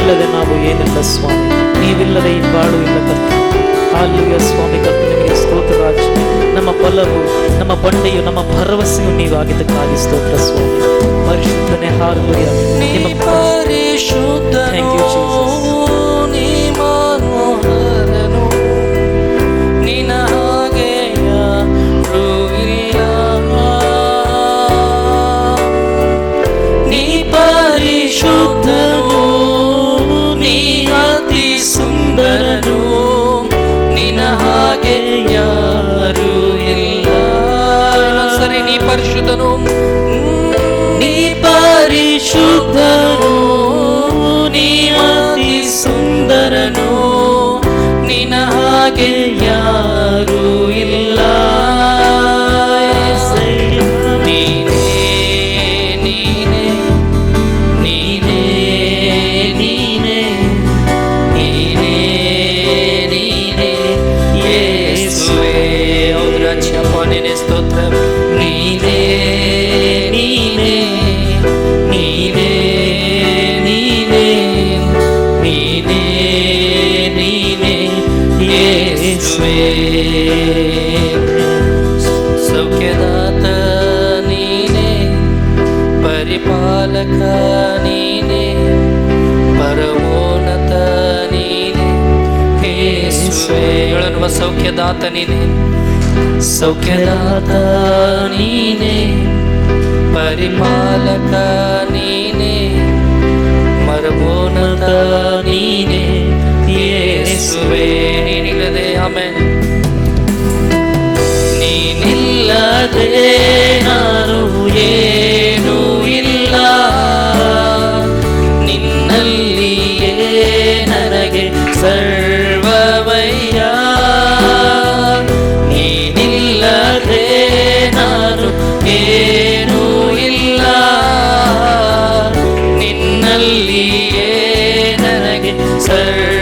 ನೀವಿಲ್ಲದೆ ನಾವು ಏನಿಲ್ಲ ಸ್ವಾಮಿ. ನೀವಿಲ್ಲದೆ ಈ ಬಾಳು ಇಲ್ಲ ಕರ್ತ ಹಾಲಿಯ ಸ್ವಾಮಿ ಕರ್ತ ನಿಮಗೆ ಸ್ತೋತ್ರ ರಾಜ. ನಮ್ಮ ಬಲವು ನಮ್ಮ ಬಂಡೆಯು ನಮ್ಮ ಭರವಸೆಯು ನೀವಾಗಿದ್ದಕ್ಕಾಗಿ ಸ್ತೋತ್ರ ಸ್ವಾಮಿ. ಪರಿಶುದ್ಧನೆ ಹಾಲುಯ ನಿಮ್ಮ ಪರಿಶುದ್ಧ ಯಾರೂ ಇಲ್ಲ ಸರಿ ನೀ ಪರಿಶುದ್ಧನು ನೀ ಪರಿಶುದ್ಧನು ನೀ ಅತಿ ಸುಂದರನು ನಿನ್ನ ಹಾಗೆ ಯಾರೂ ಸ್ತೋತ್ರ. ನೀನೇ ನೀನೇ ನೀನೇ ನೀನೇ ನೀನೇ ಯೇಸುವೇ. ಸೌಖ್ಯದಾತ ನೀನೇ, ಪರಿಪಾಲಕ ನೀನೇ, ಪರಮೋನ್ನತ ನೀನೇ, ಯೇಸುವೇ. ಸೌಖ್ಯದಾತ ನೀನೇ. ಸೌಖ್ಯದಾತ ನೀನೇ, ಪರಿಮಾಲಕ ನೀನೇ ಮರಮೋನದ ನೀನೇ ಏಸುವೆ ನೀನಿಲ್ಲದೆ ಆಮೇಲೆ ನೀನಿಲ್ಲದೆ ನಾನು ಏನು ಇಲ್ಲ. ನಿನ್ನಲ್ಲಿಯೇ ನನಗೆ ಸರ್ say